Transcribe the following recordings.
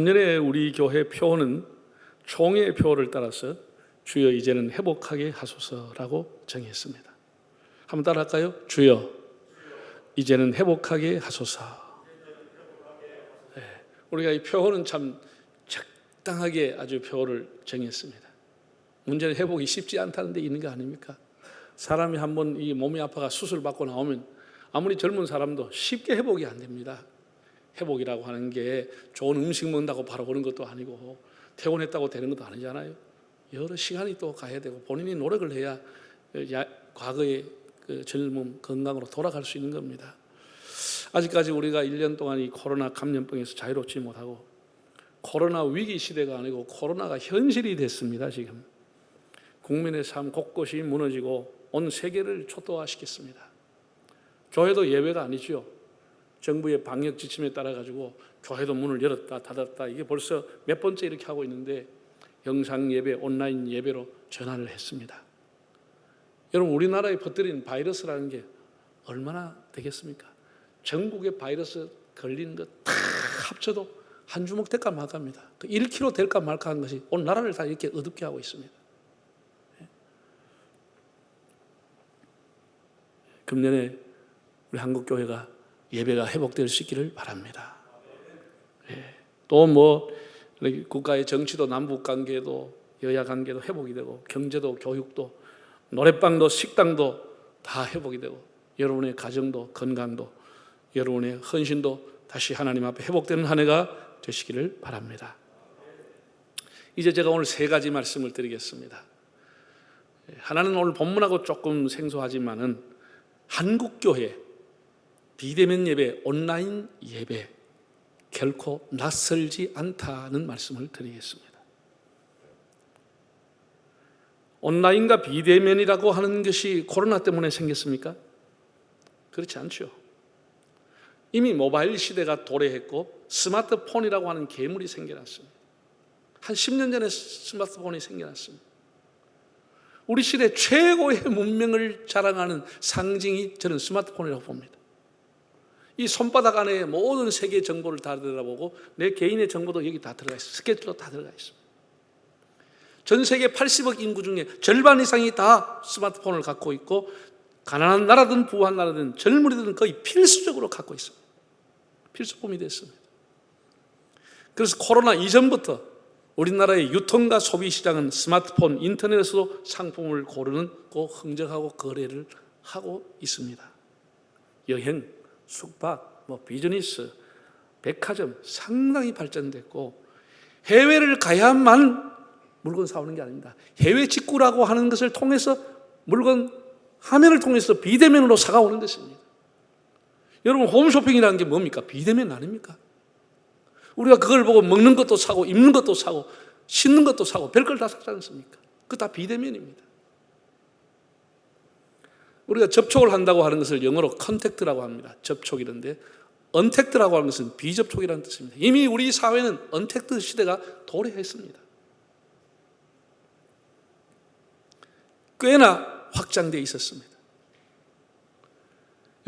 금년에 우리 교회 표어는 총의 표어를 따라서 주여 이제는 회복하게 하소서라고 정했습니다. 한번 따라할까요? 주여 이제는 회복하게 하소서. 네, 우리가 이 표어는 참 적당하게 아주 표어를 정했습니다. 문제는 회복이 쉽지 않다는 데 있는 거 아닙니까? 사람이 한번 이 몸이 아파가 수술 받고 나오면 아무리 젊은 사람도 쉽게 회복이 안 됩니다. 회복이라고 하는 게 좋은 음식 먹는다고 바로 오는 것도 아니고 퇴원했다고 되는 것도 아니잖아요. 여러 시간이 또 가야 되고 본인이 노력을 해야 야- 과거의 그 젊음 건강으로 돌아갈 수 있는 겁니다. 아직까지 우리가 1년 동안 이 코로나 감염병에서 자유롭지 못하고 코로나 위기 시대가 아니고 코로나가 현실이 됐습니다. 지금 국민의 삶 곳곳이 무너지고 온 세계를 초토화시켰습니다. 교회도 예외가 아니죠. 정부의 방역 지침에 따라 가지고 교회도 문을 열었다 닫았다 이게 벌써 몇 번째 이렇게 하고 있는데 영상 예배, 온라인 예배로 전환을 했습니다. 여러분 우리나라에 퍼뜨린 바이러스라는 게 얼마나 되겠습니까? 전국의 바이러스 걸리는 것다 합쳐도 한 주먹 될까 말까입니다. 그 1kg 될까 말까 하는 것이 온 나라를 다 이렇게 어둡게 하고 있습니다. 예. 금년에 우리 한국 교회가 예배가 회복될 수 있기를 바랍니다. 예. 또뭐 국가의 정치도 남북 관계도 여야 관계도 회복이 되고 경제도 교육도 노래방도 식당도 다 회복이 되고 여러분의 가정도 건강도 여러분의 헌신도 다시 하나님 앞에 회복되는 한 해가 되시기를 바랍니다. 이제 제가 오늘 세 가지 말씀을 드리겠습니다. 하나는 오늘 본문하고 조금 생소하지만은 한국 교회 비대면 예배, 온라인 예배 결코 낯설지 않다는 말씀을 드리겠습니다. 온라인과 비대면이라고 하는 것이 코로나 때문에 생겼습니까? 그렇지 않죠. 이미 모바일 시대가 도래했고 스마트폰이라고 하는 괴물이 생겨났습니다. 한 10년 전에 스마트폰이 생겨났습니다. 우리 시대 최고의 문명을 자랑하는 상징이 저는 스마트폰이라고 봅니다. 이 손바닥 안에 모든 세계 정보를 다 들여다보고 내 개인의 정보도 여기 다 들어가 있어요. 스케줄도 다 들어가 있습니다. 전 세계 80억 인구 중에 절반 이상이 다 스마트폰을 갖고 있고 가난한 나라든 부한 나라든 젊은이들은 거의 필수적으로 갖고 있습니다. 필수품이 됐습니다. 그래서 코로나 이전부터 우리나라의 유통과 소비 시장은 스마트폰, 인터넷으로 상품을 고르는 고 흥정하고 거래를 하고 있습니다. 여행, 숙박, 뭐 비즈니스, 백화점 상당히 발전됐고 해외를 가야만 물건 사오는 게 아닙니다. 해외 직구라고 하는 것을 통해서 물건 화면을 통해서 비대면으로 사가 오는 것입니다. 여러분 홈쇼핑이라는 게 뭡니까? 비대면 아닙니까? 우리가 그걸 보고 먹는 것도 사고 입는 것도 사고 신는 것도 사고 별걸 다 사지 않습니까? 그 다 비대면입니다. 우리가 접촉을 한다고 하는 것을 영어로 컨택트라고 합니다. 접촉이런데 언택트라고 하는 것은 비접촉이라는 뜻입니다. 이미 우리 사회는 언택트 시대가 도래했습니다. 꽤나 확장되어 있었습니다.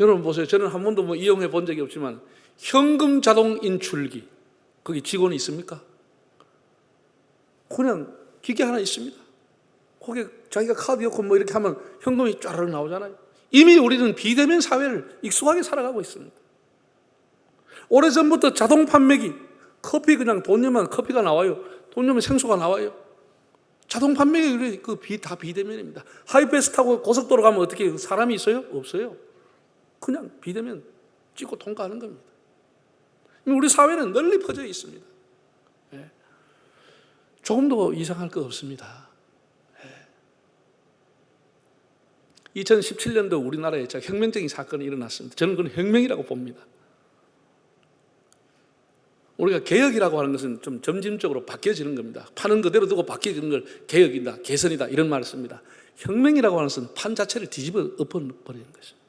여러분 보세요. 저는 한 번도 뭐 이용해 본 적이 없지만 현금 자동 인출기 거기 직원이 있습니까? 그냥 기계 하나 있습니다. 거기에 자기가 카드 넣고 뭐 이렇게 하면 현금이 쫙 나오잖아요. 이미 우리는 비대면 사회를 익숙하게 살아가고 있습니다. 오래전부터 자동 판매기, 커피 그냥 돈 내면 커피가 나와요. 돈 내면 생수가 나와요. 자동 판매기 그다 비대면입니다. 하이패스 타고 고속도로 가면 어떻게 사람이 있어요? 없어요. 그냥 비대면 찍고 통과하는 겁니다. 우리 사회는 널리 퍼져 있습니다. 예. 조금도 이상할 것 없습니다. 예. 2017년도 우리나라에 혁명적인 사건이 일어났습니다. 저는 그건 혁명이라고 봅니다. 우리가 개혁이라고 하는 것은 좀 점진적으로 바뀌어지는 겁니다. 판은 그대로 두고 바뀌어지는 걸 개혁이다, 개선이다 이런 말을 씁니다. 혁명이라고 하는 것은 판 자체를 뒤집어 엎어버리는 것입니다.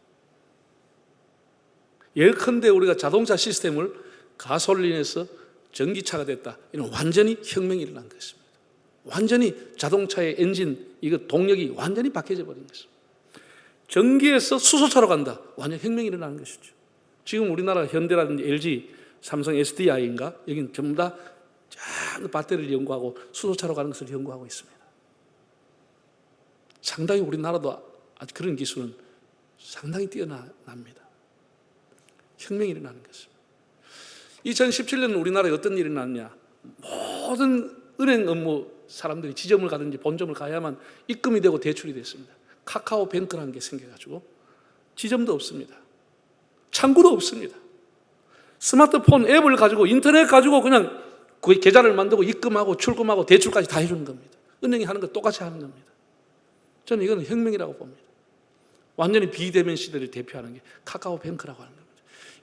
예컨대 우리가 자동차 시스템을 가솔린에서 전기차가 됐다. 이런 완전히 혁명이 일어난 것입니다. 완전히 자동차의 엔진, 이거 동력이 완전히 바뀌어져 버린 것입니다. 전기에서 수소차로 간다. 완전 혁명이 일어나는 것이죠. 지금 우리나라 현대라든지 LG, 삼성 SDI인가? 여기는 전부 다쫙 배터리를 연구하고 수소차로 가는 것을 연구하고 있습니다. 상당히 우리나라도 아주 그런 기술은 상당히 뛰어납니다. 혁명이 일어나는 것입니다. 2017년 우리나라에 어떤 일이 일어났냐? 모든 은행 업무 사람들이 지점을 가든지 본점을 가야만 입금이 되고 대출이 됐습니다. 카카오 뱅크라는 게 생겨가지고 지점도 없습니다. 창구도 없습니다. 스마트폰 앱을 가지고 인터넷 가지고 그냥 그 계좌를 만들고 입금하고 출금하고 대출까지 다 해주는 겁니다. 은행이 하는 거 똑같이 하는 겁니다. 저는 이거는 혁명이라고 봅니다. 완전히 비대면 시대를 대표하는 게 카카오 뱅크라고 하는 겁니다.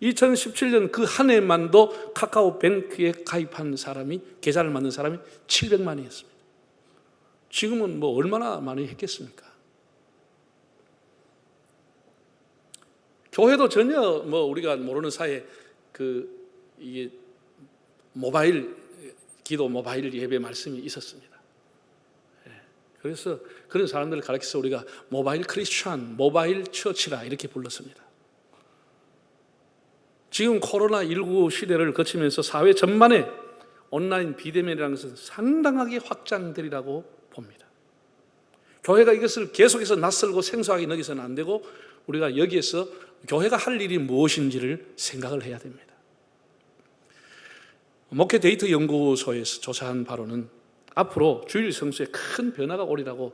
2017년 그 한 해만도 카카오 뱅크에 가입한 사람이 계좌를 만든 사람이 700만이었습니다. 지금은 뭐 얼마나 많이 했겠습니까? 교회도 전혀 뭐 우리가 모르는 사이에 그 이게 모바일 기도 모바일 예배 말씀이 있었습니다. 예. 그래서 그런 사람들을 가르쳐서 우리가 모바일 크리스천, 모바일 처치라 이렇게 불렀습니다. 지금 코로나19 시대를 거치면서 사회 전반에 온라인 비대면이라는 것은 상당하게 확장되리라고 봅니다. 교회가 이것을 계속해서 낯설고 생소하게 여기서는 안 되고 우리가 여기에서 교회가 할 일이 무엇인지를 생각을 해야 됩니다. 목회 데이터 연구소에서 조사한 바로는 앞으로 주일 성수에 큰 변화가 오리라고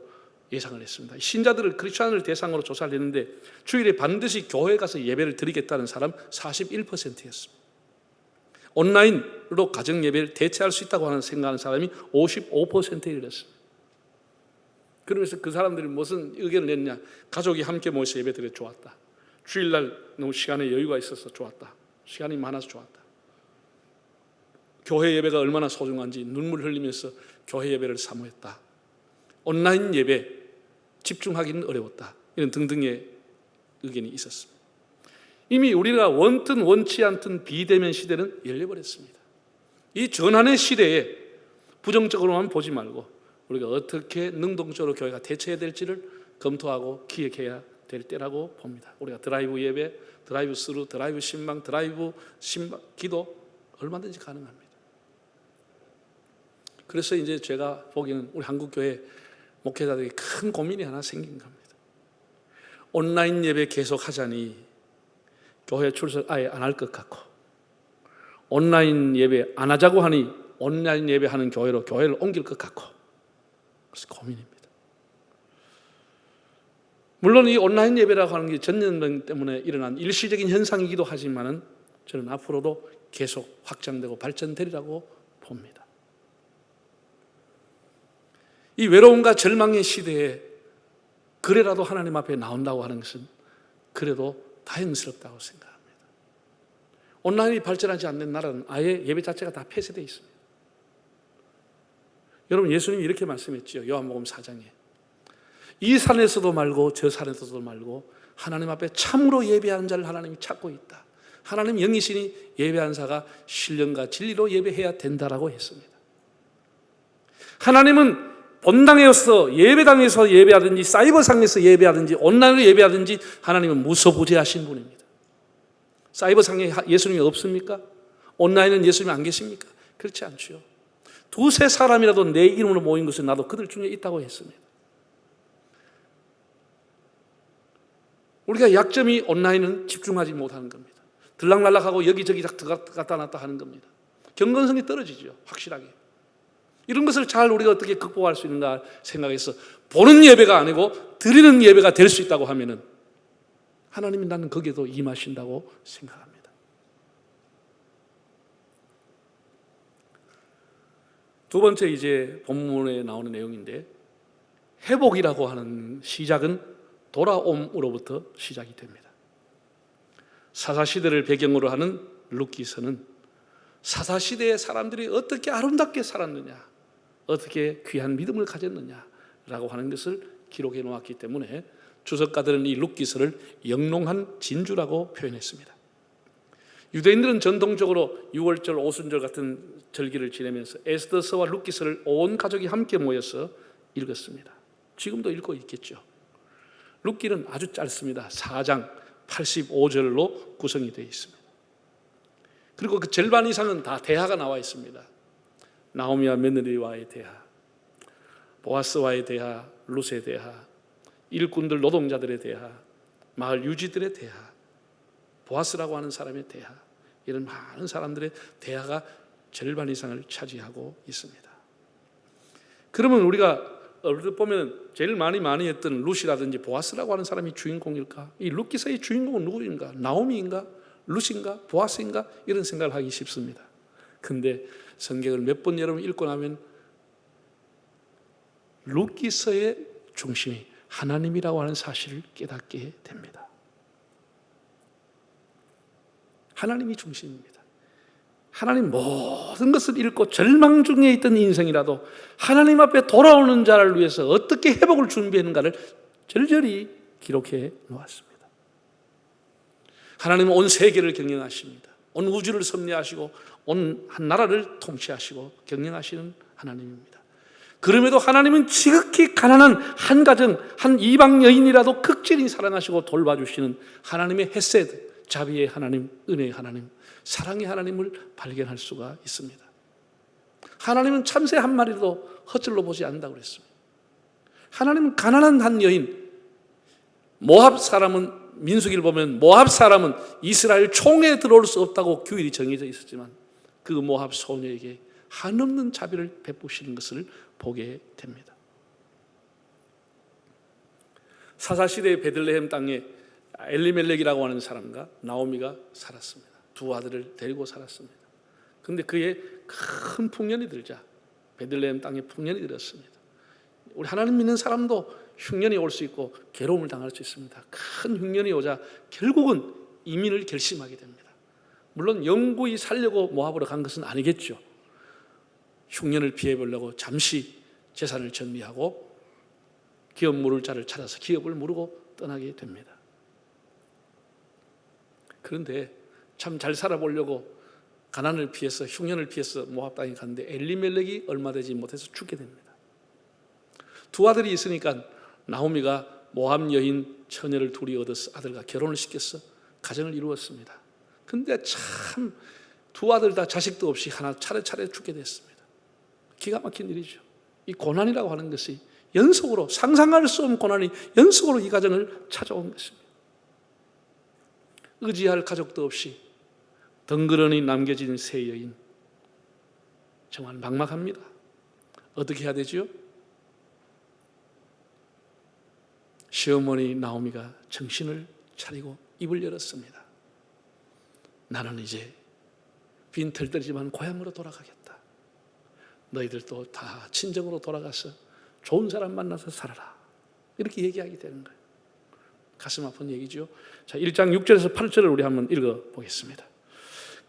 예상을 했습니다. 신자들을 크리스천을 대상으로 조사를 했는데 주일에 반드시 교회 가서 예배를 드리겠다는 사람 41%였습니다. 온라인으로 가정 예배를 대체할 수 있다고 하는 생각하는 사람이 55%에 이르렀습니다. 그러면서 그 사람들이 무슨 의견을 냈냐? 가족이 함께 모여서 예배 드려 좋았다. 주일날 너무 시간에 여유가 있어서 좋았다. 시간이 많아서 좋았다. 교회 예배가 얼마나 소중한지 눈물 흘리면서 교회 예배를 사모했다. 온라인 예배 집중하기는 어려웠다. 이런 등등의 의견이 있었습니다. 이미 우리가 원든 원치 않든 비대면 시대는 열려버렸습니다. 이 전환의 시대에 부정적으로만 보지 말고 우리가 어떻게 능동적으로 교회가 대처해야 될지를 검토하고 기획해야 될 때라고 봅니다. 우리가 드라이브 예배, 드라이브 스루, 드라이브 신방, 드라이브 신방 기도 얼마든지 가능합니다. 그래서 이제 제가 보기에는 우리 한국 교회 목회자들이 큰 고민이 하나 생긴 겁니다. 온라인 예배 계속 하자니 교회 출석 아예 안 할 것 같고 온라인 예배 안 하자고 하니 온라인 예배 하는 교회로 교회를 옮길 것 같고 그래서 고민입니다. 물론 이 온라인 예배라고 하는 게 전염병 때문에 일어난 일시적인 현상이기도 하지만은 저는 앞으로도 계속 확장되고 발전되리라고 봅니다. 이 외로움과 절망의 시대에 그래라도 하나님 앞에 나온다고 하는 것은 그래도 다행스럽다고 생각합니다. 온라인이 발전하지 않는 나라는 아예 예배 자체가 다 폐쇄되어 있습니다. 여러분 예수님이 이렇게 말씀했죠. 요한복음 4장에. 이 산에서도 말고 저 산에서도 말고 하나님 앞에 참으로 예배하는 자를 하나님이 찾고 있다. 하나님 영이시니 예배한 자가 신령과 진리로 예배해야 된다라고 했습니다. 하나님은 본당에서 예배당에서 예배하든지 사이버상에서 예배하든지 온라인으로 예배하든지 하나님은 무소부재하신 분입니다. 사이버상에 예수님이 없습니까? 온라인은 예수님이 안 계십니까? 그렇지 않죠. 두세 사람이라도 내 이름으로 모인 것은 나도 그들 중에 있다고 했습니다. 우리가 약점이 온라인은 집중하지 못하는 겁니다. 들락날락하고 여기저기 갔다 놨다 하는 겁니다. 경건성이 떨어지죠. 확실하게. 이런 것을 잘 우리가 어떻게 극복할 수 있는가 생각해서 보는 예배가 아니고 드리는 예배가 될 수 있다고 하면은 하나님이 나는 거기에도 임하신다고 생각합니다. 두 번째 이제 본문에 나오는 내용인데 회복이라고 하는 시작은 돌아옴으로부터 시작이 됩니다. 사사 시대를 배경으로 하는 룻기서는 사사 시대의 사람들이 어떻게 아름답게 살았느냐, 어떻게 귀한 믿음을 가졌느냐라고 하는 것을 기록해 놓았기 때문에 주석가들은 이 룻기서를 영롱한 진주라고 표현했습니다. 유대인들은 전통적으로 6월절, 오순절 같은 절기를 지내면서 에스더서와 룻기서를 온 가족이 함께 모여서 읽었습니다. 지금도 읽고 있겠죠. 룻기는 아주 짧습니다. 4장 85절로 구성이 되어 있습니다. 그리고 그 절반 이상은 다 대화가 나와 있습니다. 나오미와 며느리와의 대화, 보아스와의 대화, 룻의 대화, 일꾼들 노동자들의 대화, 마을 유지들의 대화, 보아스라고 하는 사람의 대화, 이런 많은 사람들의 대화가 절반 이상을 차지하고 있습니다. 그러면 우리가 얼핏 보면 제일 많이 많이 했던 룻이라든지 보아스라고 하는 사람이 주인공일까? 이 룻기서의 주인공은 누구인가? 나오미인가? 룻인가? 보아스인가? 이런 생각을 하기 쉽습니다. 근데 성경을 몇 번 여러분 읽고 나면 룻기서의 중심이 하나님이라고 하는 사실을 깨닫게 됩니다. 하나님이 중심입니다. 하나님 모든 것을 잃고 절망 중에 있던 인생이라도 하나님 앞에 돌아오는 자를 위해서 어떻게 회복을 준비했는가를 절절히 기록해 놓았습니다. 하나님은 온 세계를 경영하십니다. 온 우주를 섭리하시고 온 한 나라를 통치하시고 경영하시는 하나님입니다. 그럼에도 하나님은 지극히 가난한 한 가정, 한 이방 여인이라도 극진히 사랑하시고 돌봐주시는 하나님의 헤세드, 자비의 하나님, 은혜의 하나님, 사랑의 하나님을 발견할 수가 있습니다. 하나님은 참새 한 마리도 헛절로 보지 않는다고 그랬습니다. 하나님은 가난한 한 여인, 모압 사람은 민수기를 보면 모압 사람은 이스라엘 총에 들어올 수 없다고 규율이 정해져 있었지만 그 모압 소녀에게 한없는 자비를 베푸시는 것을 보게 됩니다. 사사시대의 베들레헴 땅에 엘리멜렉이라고 하는 사람과 나오미가 살았습니다. 두 아들을 데리고 살았습니다. 근데 그의 큰 풍년이 들자 베들레헴 땅에 풍년이 들었습니다. 우리 하나님 믿는 사람도 흉년이 올 수 있고 괴로움을 당할 수 있습니다. 큰 흉년이 오자 결국은 이민을 결심하게 됩니다. 물론 영구히 살려고 모압으로 간 것은 아니겠죠. 흉년을 피해 보려고 잠시 재산을 정리하고 기업 물을 자를 찾아서 기업을 무르고 떠나게 됩니다. 그런데 참 잘 살아보려고 가난을 피해서 흉년을 피해서 모압 땅에 갔는데 엘리멜렉이 얼마 되지 못해서 죽게 됩니다. 두 아들이 있으니까 나오미가 모압 여인 처녀를 둘이 얻어서 아들과 결혼을 시켜서 가정을 이루었습니다. 근데 참 두 아들 다 자식도 없이 하나 차례차례 죽게 됐습니다. 기가 막힌 일이죠. 이 고난이라고 하는 것이 연속으로 상상할 수 없는 고난이 연속으로 이 가정을 찾아온 것입니다. 의지할 가족도 없이 덩그러니 남겨진 새 여인 정말 막막합니다. 어떻게 해야 되죠? 시어머니 나오미가 정신을 차리고 입을 열었습니다. 나는 이제 빈 털 떨지만 고향으로 돌아가겠다. 너희들도 다 친정으로 돌아가서 좋은 사람 만나서 살아라. 이렇게 얘기하게 되는 거예요. 가슴 아픈 얘기죠. 자, 1장 6절에서 8절을 우리 한번 읽어 보겠습니다.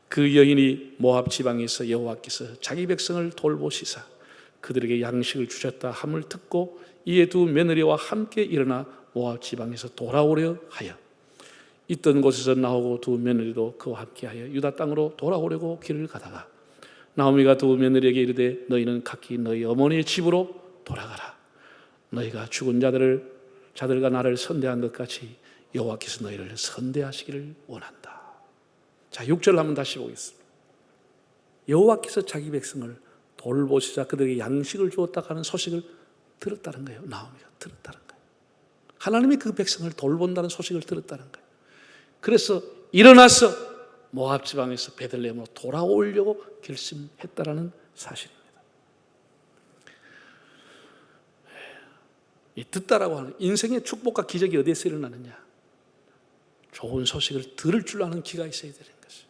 그 여인이 모압 지방에서 여호와께서 자기 백성을 돌보시사 그들에게 양식을 주셨다 함을 듣고 이에 두 며느리와 함께 일어나 모압 지방에서 돌아오려 하여 있던 곳에서 나오고 두 며느리도 그와 함께하여 유다 땅으로 돌아오려고 길을 가다가 나오미가 두 며느리에게 이르되 너희는 각기 너희 어머니의 집으로 돌아가라 너희가 죽은 자들을 자들과 나를 선대한 것 같이 여호와께서 너희를 선대하시기를 원한다. 자, 6절 한번 다시 보겠습니다. 여호와께서 자기 백성을 돌보시자 그들에게 양식을 주었다 하는 소식을 들었다는 거예요. 나오미가 들었다는 거예요. 하나님이 그 백성을 돌본다는 소식을 들었다는 거예요. 그래서 일어나서 모압 지방에서 베들레헴으로 돌아오려고 결심했다라는 사실입니다. 이 듣다라고 하는 인생의 축복과 기적이 어디에서 일어나느냐? 좋은 소식을 들을 줄 아는 귀가 있어야 되는 것이.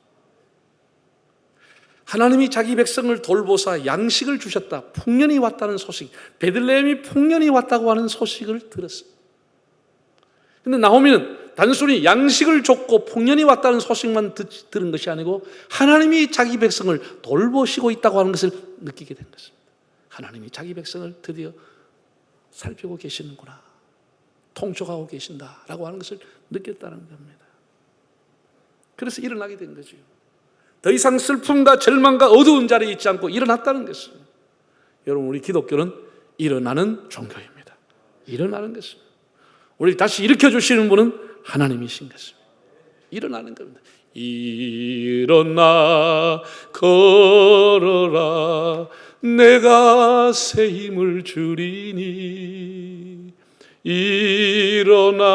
하나님이 자기 백성을 돌보사 양식을 주셨다. 풍년이 왔다는 소식. 베들레헴이 풍년이 왔다고 하는 소식을 들었어요. 근데 나오미는 단순히 양식을 줬고 풍년이 왔다는 소식만 듣, 들은 것이 아니고 하나님이 자기 백성을 돌보시고 있다고 하는 것을 느끼게 된 것입니다. 하나님이 자기 백성을 드디어 살피고 계시는구나. 통촉하고 계신다라고 하는 것을 느꼈다는 겁니다. 그래서 일어나게 된 거죠. 더 이상 슬픔과 절망과 어두운 자리에 있지 않고 일어났다는 것입니다. 여러분, 우리 기독교는 일어나는 종교입니다. 일어나는 것입니다. 우리 다시 일으켜 주시는 분은 하나님이신 것입니다. 일어나는 겁니다. 일어나 걸어라 내가 새 힘을 주리니 일어나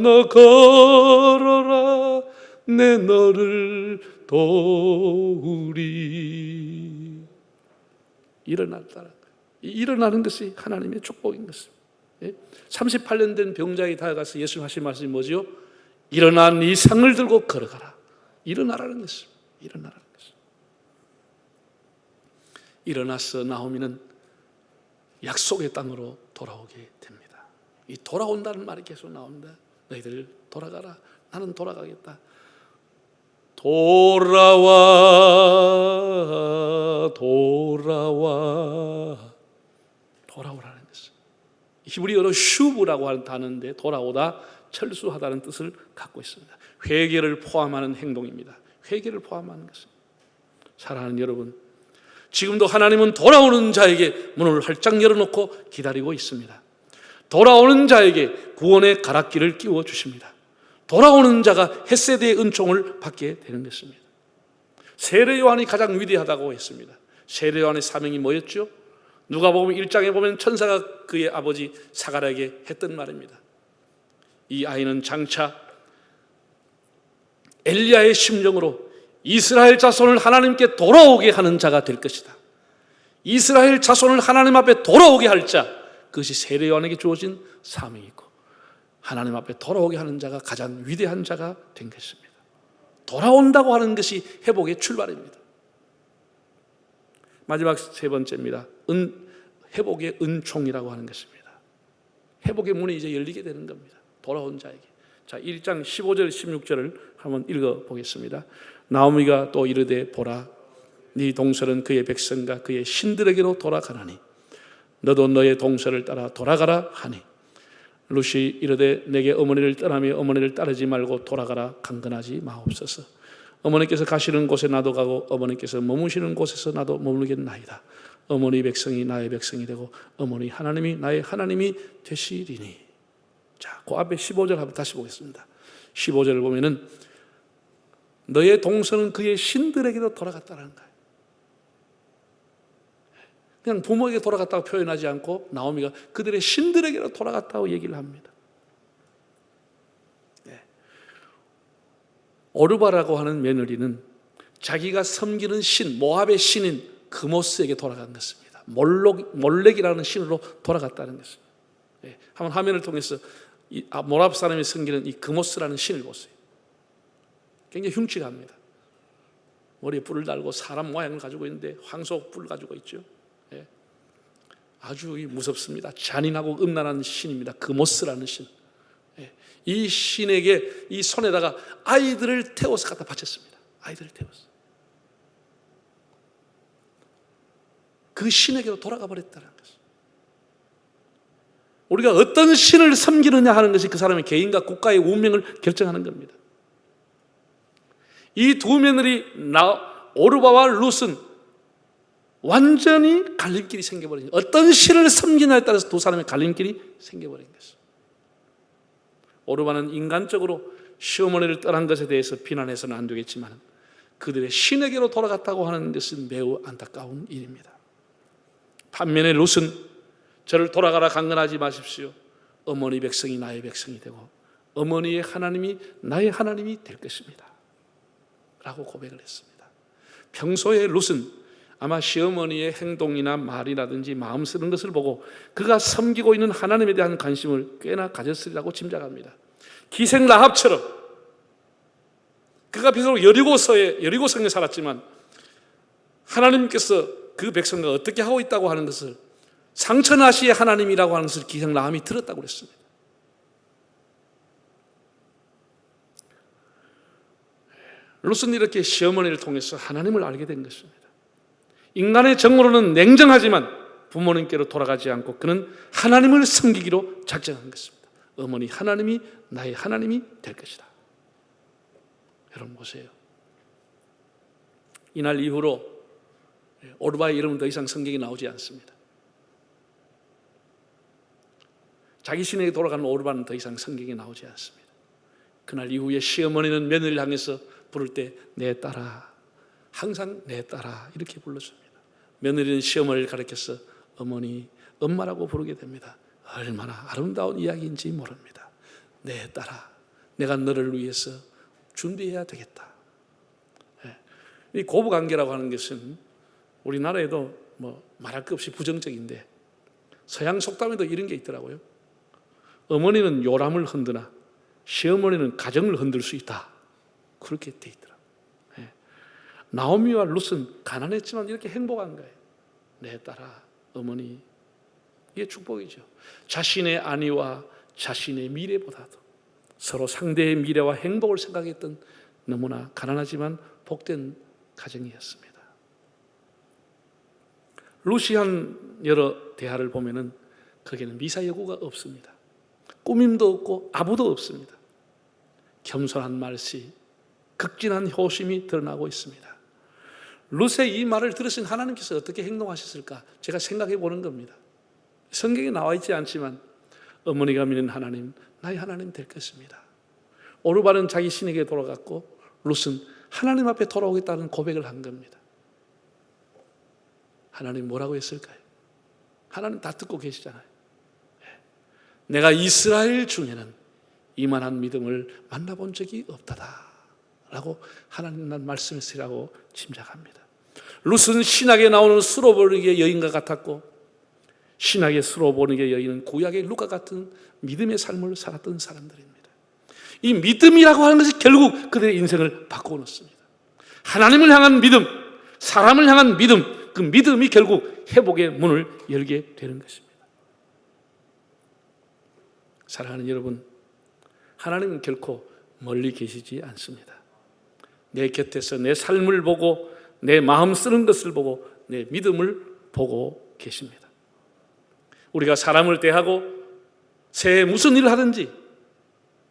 너 걸어라 내 너를 도우리. 일어났다 이 일어나는 것이 하나님의 축복인 것입니다 38년 된 병자에게 다가가서 예수님 하신 말씀이 뭐지요? 일어나 네 상을 들고 걸어가라. 일어나라는 것입니다 것입니다 일어나서 나오미는 약속의 땅으로 돌아오게 됩니다. 이 돌아온다는 말이 계속 나온다. 너희들 돌아가라. 나는 돌아가겠다. 돌아와 돌아와 돌아오라는 것은 히브리어로 슈브라고 하는 단어인데 돌아오다 철수하다는 뜻을 갖고 있습니다. 회개를 포함하는 행동입니다. 회개를 포함하는 것은 사랑하는 여러분 지금도 하나님은 돌아오는 자에게 문을 활짝 열어놓고 기다리고 있습니다. 돌아오는 자에게 구원의 가락기를 끼워 주십니다. 돌아오는 자가 햇세대의 은총을 받게 되는 것입니다. 세례 요한이 가장 위대하다고 했습니다. 세례 요한의 사명이 뭐였죠? 누가 보면 1장에 보면 천사가 그의 아버지 사가랴에게 했던 말입니다. 이 아이는 장차 엘리야의 심정으로 이스라엘 자손을 하나님께 돌아오게 하는 자가 될 것이다. 이스라엘 자손을 하나님 앞에 돌아오게 할 자, 그것이 세례 요한에게 주어진 사명이고 하나님 앞에 돌아오게 하는 자가 가장 위대한 자가 된 것입니다. 돌아온다고 하는 것이 회복의 출발입니다. 마지막 세 번째입니다. 은, 회복의 은총이라고 하는 것입니다. 회복의 문이 이제 열리게 되는 겁니다. 돌아온 자에게. 자, 1장 15절 16절을 한번 읽어 보겠습니다. 나오미가 또 이르되 보라 네 동서는 그의 백성과 그의 신들에게로 돌아가나니 너도 너의 동서를 따라 돌아가라 하니. 루시 이르되 내게 어머니를 떠나며 어머니를 따르지 말고 돌아가라 강건하지 마옵소서. 어머니께서 가시는 곳에 나도 가고 어머니께서 머무시는 곳에서 나도 머물겠나이다. 어머니 백성이 나의 백성이 되고 어머니 하나님이 나의 하나님이 되시리니 자, 그 앞에 15절 한번 다시 보겠습니다 15절을 보면은 너의 동서는 그의 신들에게도 돌아갔다는 거예요. 그냥 부모에게 돌아갔다고 표현하지 않고 나오미가 그들의 신들에게로 돌아갔다고 얘기를 합니다. 네. 오르바라고 하는 며느리는 자기가 섬기는 신, 모압의 신인 그모스에게 돌아간 것입니다. 몰록, 몰렉이라는 신으로 돌아갔다는 것입니다. 네. 한번 화면을 통해서 이 아, 모압 사람이 섬기는 이 그모스라는 신을 보세요. 굉장히 흉측 합니다. 머리에 뿔을 달고 사람 모양을 가지고 있는데 황소 뿔 가지고 있죠. 예. 아주 무섭습니다. 잔인하고 음란한 신입니다. 그모스라는 신. 예. 이 신에게 이 손에다가 아이들을 태워서 갖다 바쳤습니다. 아이들을 태워서. 그 신에게로 돌아가 버렸다는 것이. 우리가 어떤 신을 섬기느냐 하는 것이 그 사람의 개인과 국가의 운명을 결정하는 겁니다. 이 두 며느리 오르바와 룻은 완전히 갈림길이 생겨버린 어떤 신을 섬기냐에 따라서 두 사람의 갈림길이 생겨버린 것입니다. 오르바는 인간적으로 시어머니를 떠난 것에 대해서 비난해서는 안 되겠지만 그들의 신에게로 돌아갔다고 하는 것은 매우 안타까운 일입니다. 반면에 룻은 저를 돌아가라 강건하지 마십시오. 어머니 백성이 나의 백성이 되고 어머니의 하나님이 나의 하나님이 될 것입니다. 라고 고백을 했습니다. 평소에 룻은 아마 시어머니의 행동이나 말이라든지 마음 쓰는 것을 보고 그가 섬기고 있는 하나님에 대한 관심을 꽤나 가졌으리라고 짐작합니다. 기생 라합처럼 그가 비록 여리고서에 여리고성에 살았지만 하나님께서 그 백성과 어떻게 하고 있다고 하는 것을 상천하시의 하나님이라고 하는 것을 기생 라함이 들었다고 그랬습니다. 롯은 이렇게 시어머니를 통해서 하나님을 알게 된 것입니다. 인간의 정으로는 냉정하지만 부모님께로 돌아가지 않고 그는 하나님을 섬기기로 작정한 것입니다. 어머니 하나님이 나의 하나님이 될 것이다. 여러분 보세요. 이날 이후로 오르바의 이름은 더 이상 성경에 나오지 않습니다. 자기 신에게 돌아가는 오르바는 더 이상 성경에 나오지 않습니다. 그날 이후에 시어머니는 며느리를 향해서 부를 때 내 딸아 항상 내 딸아 이렇게 불렀습니다. 며느리는 시어머니를 가르쳐서 어머니, 엄마라고 부르게 됩니다. 얼마나 아름다운 이야기인지 모릅니다. 내 딸아, 내가 너를 위해서 준비해야 되겠다. 예. 이 고부 관계라고 하는 것은 우리나라에도 뭐 말할 것 없이 부정적인데 서양 속담에도 이런 게 있더라고요. 어머니는 요람을 흔드나 시어머니는 가정을 흔들 수 있다. 그렇게 돼 있더라. 예. 나오미와 룻은 가난했지만 이렇게 행복한 거예요. 내 딸아, 어머니 이게 축복이죠. 자신의 안위와 자신의 미래보다도 서로 상대의 미래와 행복을 생각했던 너무나 가난하지만 복된 가정이었습니다. 루시안 여러 대화를 보면은 거기는 미사 여구가 없습니다. 꾸밈도 없고 아부도 없습니다. 겸손한 말씨, 극진한 효심이 드러나고 있습니다. 룻의 이 말을 들으신 하나님께서 어떻게 행동하셨을까? 제가 생각해 보는 겁니다. 성경에 나와 있지 않지만 어머니가 믿는 하나님, 나의 하나님 될 것입니다. 오르바는 자기 신에게 돌아갔고 룻은 하나님 앞에 돌아오겠다는 고백을 한 겁니다. 하나님 뭐라고 했을까요? 하나님 다 듣고 계시잖아요. 예. 내가 이스라엘 중에는 이만한 믿음을 만나본 적이 없다다. 라고 하나님 난 말씀했으라고 짐작합니다. 룻은 신학에 나오는 수로보르기의 여인과 같았고 신학의 수로보르기의 여인은 구약의 룻과 같은 믿음의 삶을 살았던 사람들입니다. 이 믿음이라고 하는 것이 결국 그들의 인생을 바꿔놓습니다. 하나님을 향한 믿음, 사람을 향한 믿음, 그 믿음이 결국 회복의 문을 열게 되는 것입니다. 사랑하는 여러분, 하나님은 결코 멀리 계시지 않습니다. 내 곁에서 내 삶을 보고 내 마음 쓰는 것을 보고 내 믿음을 보고 계십니다. 우리가 사람을 대하고 새해 무슨 일을 하든지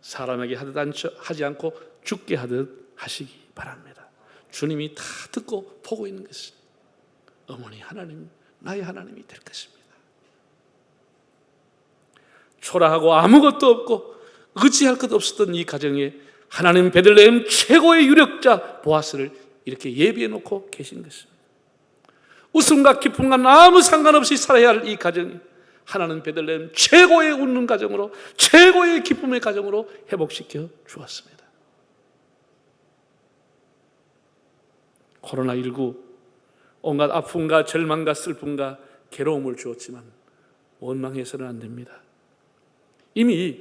사람에게 하듯 하지 않고 죽게 하듯 하시기 바랍니다. 주님이 다 듣고 보고 있는 것은 어머니 하나님, 나의 하나님이 될 것입니다. 초라하고 아무것도 없고 의지할 것 없었던 이 가정에 하나님 베들레헴 최고의 유력자 보아스를 이렇게 예비해 놓고 계신 것입니다. 웃음과 기쁨과 아무 상관없이 살아야 할 이 가정이 하나님 베들레헴 최고의 웃는 가정으로 최고의 기쁨의 가정으로 회복시켜 주었습니다. 코로나19 온갖 아픔과 절망과 슬픔과 괴로움을 주었지만 원망해서는 안 됩니다. 이미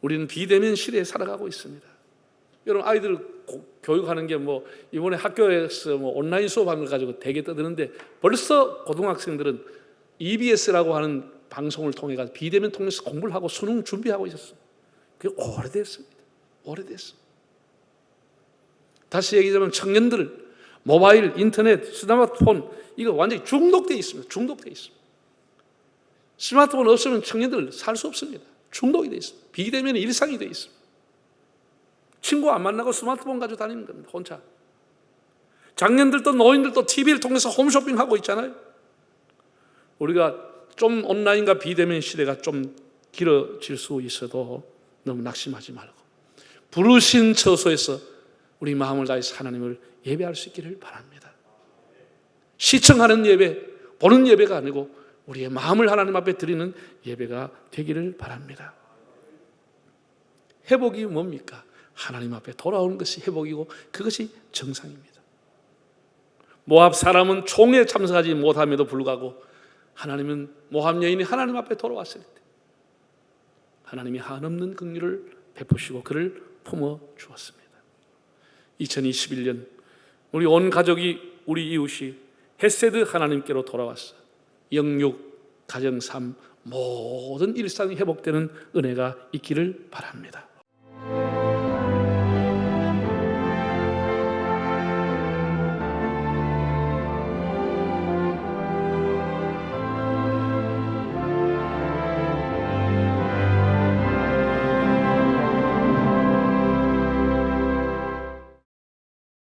우리는 비대면 시대에 살아가고 있습니다. 여러분 아이들 고- 교육하는 게 뭐 이번에 학교에서 뭐 온라인 수업하는 걸 가지고 되게 떠드는데 벌써 고등학생들은 EBS라고 하는 방송을 통해 가지고 비대면 통해서 공부를 하고 수능 준비하고 있었어요. 그게 오래됐습니다. 오래됐어. 다시 얘기하자면 청년들 모바일, 인터넷, 스마트폰 이거 완전히 중독돼 있습니다. 중독돼 있습니다. 스마트폰 없으면 청년들 살 수 없습니다. 중독이 돼 있습니다. 비대면이 일상이 돼 있습니다. 친구 안 만나고 스마트폰 가지고 다니는 겁니다. 혼자. 장년들도 노인들도 TV를 통해서 홈쇼핑 하고 있잖아요. 우리가 좀 온라인과 비대면 시대가 좀 길어질 수 있어도 너무 낙심하지 말고 부르신 처소에서 우리 마음을 다해서 하나님을 예배할 수 있기를 바랍니다. 시청하는 예배, 보는 예배가 아니고 우리의 마음을 하나님 앞에 드리는 예배가 되기를 바랍니다. 회복이 뭡니까? 하나님 앞에 돌아오는 것이 회복이고 그것이 정상입니다. 모압 사람은 총에 참석하지 못함에도 불구하고 하나님은 모압 여인이 하나님 앞에 돌아왔을 때 하나님이 한없는 긍휼을 베푸시고 그를 품어 주었습니다. 2021년 우리 온 가족이 우리 이웃이 헤세드 하나님께로 돌아왔어. 영육, 가정 삶 모든 일상이 회복되는 은혜가 있기를 바랍니다.